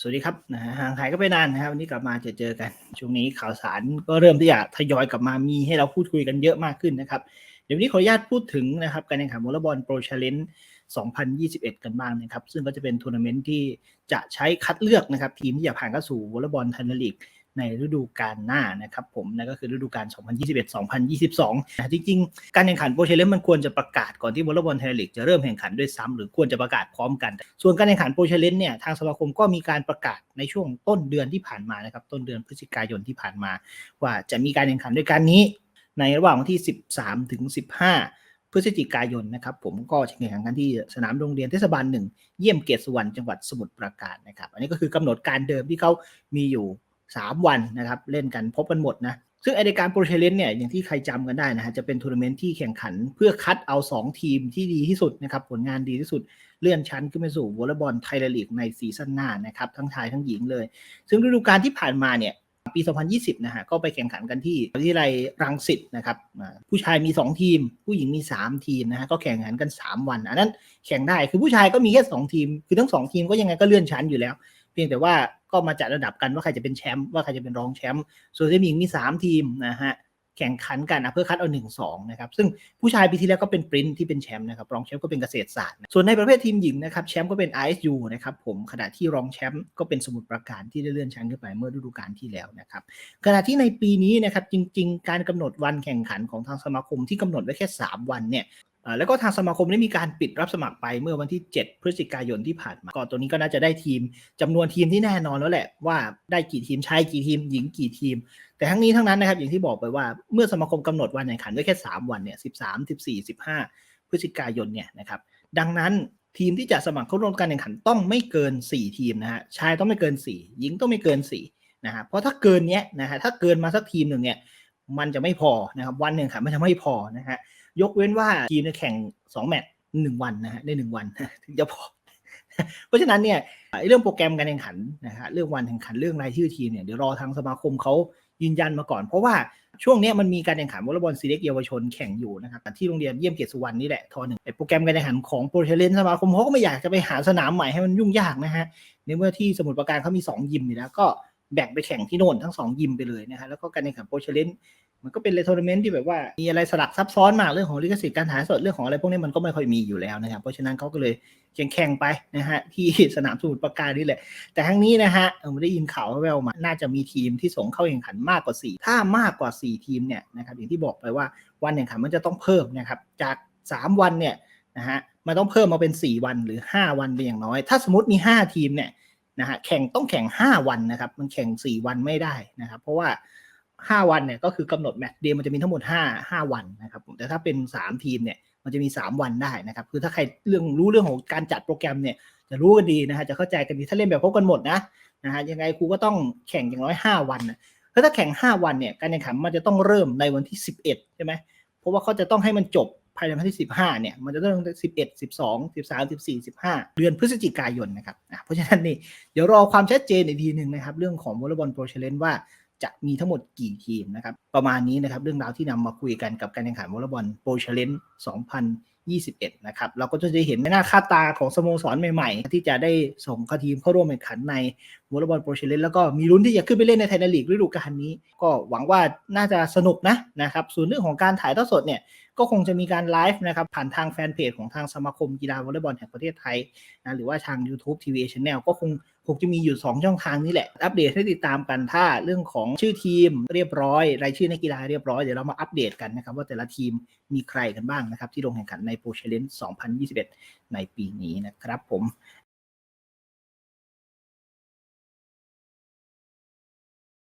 สวัสดีครับนะฮะห่างหายก็ไปนานนะครับวันนี้กลับมาจะเจอกัน ช่วงนี้ข่าวสารก็เริ่มที่จะทยอยกลับมามีให้เราพูดคุยกันเยอะมากขึ้นนะครับ เดี๋ยววันนี้ขออนุญาตพูดถึงนะครับการแข่งขันวอลเลย์บอลโปรชาเลนจ์2021 กันบ้างนะครับ ซึ่งก็จะเป็นทัวร์นาเมนต์ที่จะใช้คัดเลือกนะครับ ทีมที่จะผ่านเข้าสู่วอลเลย์บอลไทยลีก ในฤดูกาลหน้านะครับผมนั่นก็คือฤดูกาล 2021-2022นะจริงๆ การแข่งขันโปรเชเลนมันควรจะประกาศก่อนที่วอลเลย์บอลไทยลีกจะเริ่มแข่งขันด้วยซ้ำหรือควรจะประกาศพร้อมกัน ส่วนการแข่งขันโปรเชเลนเนี่ยทางสมาคมก็มีการประกาศในช่วงต้นเดือนที่ผ่านมานะครับต้นเดือนพฤศจิกายนที่ผ่านมา ว่าจะมีการแข่งขันด้วยกันนี้ ในระหว่างวันที่ 13ถึง15พฤศจิกายนนะครับผมก็จะแข่งขันกันที่สนามโรงเรียนเทศบาลหนึ่งเยี่ยมเกตสุวรรณจังหวัดสมุทรปราการนะครับ อันนี้ก็คือกำหนดการเดิมที่เขามีอยู่ 3 วันนะครับเล่นกันพบกันหมดนะซึ่งไอเดการโปรเชเลนเนี่ยอย่างที่ใครจำกันได้นะฮะจะเป็นทัวร์นาเมนต์ที่แข่งขัน เพื่อคัดเอา 2 ทีมที่ดีที่สุดนะครับผลงานดีที่สุดเลื่อนชั้นขึ้นไปสู่วอลเลย์บอลไทยลีกในซีซั่นหน้านะครับทั้งชายทั้งหญิงเลย ซึ่งฤดูกาลที่ผ่านมาเนี่ยปี 2020 นะฮะก็ไปแข่งขันกันที่วิทยาลัยรังสิตนะครับผู้ชายมี 2 ทีม ผู้หญิงมี 3 ทีมนะฮะก็แข่งขันกัน 3 วัน อันนั้นแข่งได้คือผู้ชายก็มีแค่2ทีม คือทั้ง 2 ทีมก็ยังไงก็เลื่อนชั้นอยู่แล้ว เพียงแต่ว่าก็มาจัดระดับกันว่าใครจะเป็นแชมป์ว่าใครจะเป็นรองแชมป์ส่วนทีมหญิงมี 3 ทีมนะฮะแข่งขันกันนะเพื่อคัดเอา1 2นะครับซึ่งผู้ชายปีที่แล้วก็เป็นปรินที่เป็นแชมป์นะครับรองแชมป์ก็เป็นเกษตรศาสตร์ ส่วนในประเภททีมหญิงนะครับแชมป์ก็เป็น ISU นะครับผมขณะที่รองแชมป์ก็เป็นสมุทรปราการที่ได้เลื่อนชั้นขึ้นไปเมื่อฤดูกาลที่แล้วนะครับขณะที่ในปีนี้นะครับจริง ๆ การกำหนดวันแข่งขันของทางสมาคมที่กำหนดไว้แค่ 3 วันเนี่ย แล้วก็ทางสมาคมได้มีการปิดรับสมัครไปเมื่อวันที่ 7 พฤศจิกายนที่ผ่านมา ก็ตัวนี้ก็น่าจะได้ทีมจำนวนทีมที่แน่นอนแล้วแหละว่าได้กี่ทีมชายกี่ทีม หญิงกี่ทีม แต่ทั้งนี้ทั้งนั้นนะครับอย่างที่บอกไปว่าเมื่อสมาคมกำหนดวันแข่งขันไว้แค่ 3 วันเนี่ย 13 14 15 พฤศจิกายนเนี่ยนะครับ ดังนั้นทีมที่จะสมัครเข้าร่วมการแข่งขันต้องไม่เกิน 4 ทีมนะฮะ ชายต้องไม่เกิน 4 หญิงต้องไม่เกิน4นะฮะ เพราะถ้าเกินเนี้ยนะฮะ ถ้าเกินมาสักทีมหนึ่งเนี่ย มันจะไม่พอนะครับ วันหนึ่งค่ะมันจะไม่พอนะฮะ ยกเว้นว่าทีมจะแข่ง 2 แมตช์หนึ่งวันนะฮะได้หนึ่งวันถึงจะพอ เพราะฉะนั้นเนี่ยเรื่องโปรแกรมการแข่งขันนะฮะเรื่องวันแข่งขันเรื่องรายชื่อทีมเนี่ยเดี๋ยวรอทางสมาคมเขายืนยันมาก่อน เพราะว่าช่วงนี้มันมีการแข่งขันวอลเลย์บอลซีเล็กเยาวชนแข่งอยู่นะครับที่โรงเรียนเยี่ยมเกียรติสุวรรณนี่แหละทอหนึ่งโปรแกรมการแข่งขันของโปรเทเลนสมาคมเขาก็ไม่อยากจะไปหาสนามใหม่ให้มันยุ่งยากนะฮะในเมื่อที่สมุทรปราการเขามี 2 ยิมอยู่แล้วก็แบ่งไปแข่งที่โน่นทั้ง 2 ยิมไปเลยนะฮะแล้วก็การแข่งขันโปรเทเลน มันก็เป็นเลทัวร์เมนต์ที่แบบว่ามีอะไรสลักซับซ้อนมากเรื่องของลิขสิทธิ์การถ่ายทอดสดเรื่องของอะไรพวกนี้มันก็ไม่ค่อยมีอยู่แล้วนะครับ เพราะฉะนั้นเขาก็เลยแข่งแข่งไปนะฮะที่สนามสมุทรปราการนี่แหละ แต่ทั้งนี้นะฮะเออได้ยินข่าวแววมา น่าจะมีทีมที่ส่งเข้าแข่งขันมากกว่า 4 ถ้ามากกว่า 4 ทีมเนี่ยนะครับอย่างที่บอกไปว่าวันแข่งขันมันจะต้องเพิ่มนะครับจาก 3 วันเนี่ยนะฮะมันต้องเพิ่มมาเป็น 4 วันหรือ 5 วันเป็นอย่างน้อย ถ้าสมมติมี 5 ทีมเนี่ยนะฮะแข่งต้องแข่ง 5 วันนะครับมันแข่ง 4 วันไม่ได้นะครับเพราะว่า ห้าวันเนี่ยก็คือกำหนดแมตช์เดย์มันจะมีทั้งหมดห้าห้าวันนะครับผมแต่ถ้าเป็นสามทีมเนี่ยมันจะมีสามวันได้นะครับคือถ้าใครเรื่องรู้เรื่องของการจัดโปรแกรมเนี่ยจะรู้กันดีนะฮะจะเข้าใจกันดีถ้าเล่นแบบพบกันหมดนะนะฮะยังไงครูก็ต้องแข่งอย่างน้อยห้าวันนะเพราะถ้าแข่งห้าวันเนี่ยการแข่งขันมันจะต้องเริ่มในวันที่สิบเอ็ดใช่ไหมเพราะว่าเขาจะต้องให้มันจบภายในวันที่สิบห้าเนี่ย มันจะต้องสิบเอ็ดสิบสองสิบสามสิบสี่สิบห้าเดือนพฤศจิกายนนะครับ เพราะฉะนั้นนี่ เดี๋ยวรอความชัดเจนอีกทีหนึ่งนะครับ เรื่องของวอลเลย์บอลโปรเชเลนว่า จะมีทั้งหมดกี่ทีมนะครับ ประมาณนี้นะครับ เรื่องราวที่นำมาคุยกันกับการแข่งขันวอลเลย์บอลโปรเชเลน2021 นะครับ เราก็จะได้เห็นหน้าค่าตาของสโมสรใหม่ ๆ ที่จะได้ส่งข้าทีมเข้าร่วมแข่งขันใน วอลเลย์บอลโปรเชเลนแล้วก็มีลุ้นที่จะขึ้นไปเล่นในไทยลีกฤดูกาลนี้ ก็หวังว่าน่าจะสนุกนะนะครับส่วนเรื่องของการถ่ายทอดสดเนี่ยก็คงจะมีการไลฟ์นะครับผ่านทางแฟนเพจของทางสมาคมกีฬาวอลเลย์บอลแห่งประเทศไทยนะหรือว่าทาง YouTube TV Channel ก็คงคงจะมีอยู่ 2 ช่องทางนี้แหละ อัปเดตให้ติดตามกันถ้าเรื่องของชื่อทีมเรียบร้อย รายชื่อนักกีฬาเรียบร้อย เดี๋ยวเรามาอัปเดตกันนะครับ ว่าแต่ละทีมมีใครกันบ้างนะครับ ที่ลงแข่งขันในโปรเชเลน2021 ในปีนี้นะครับผม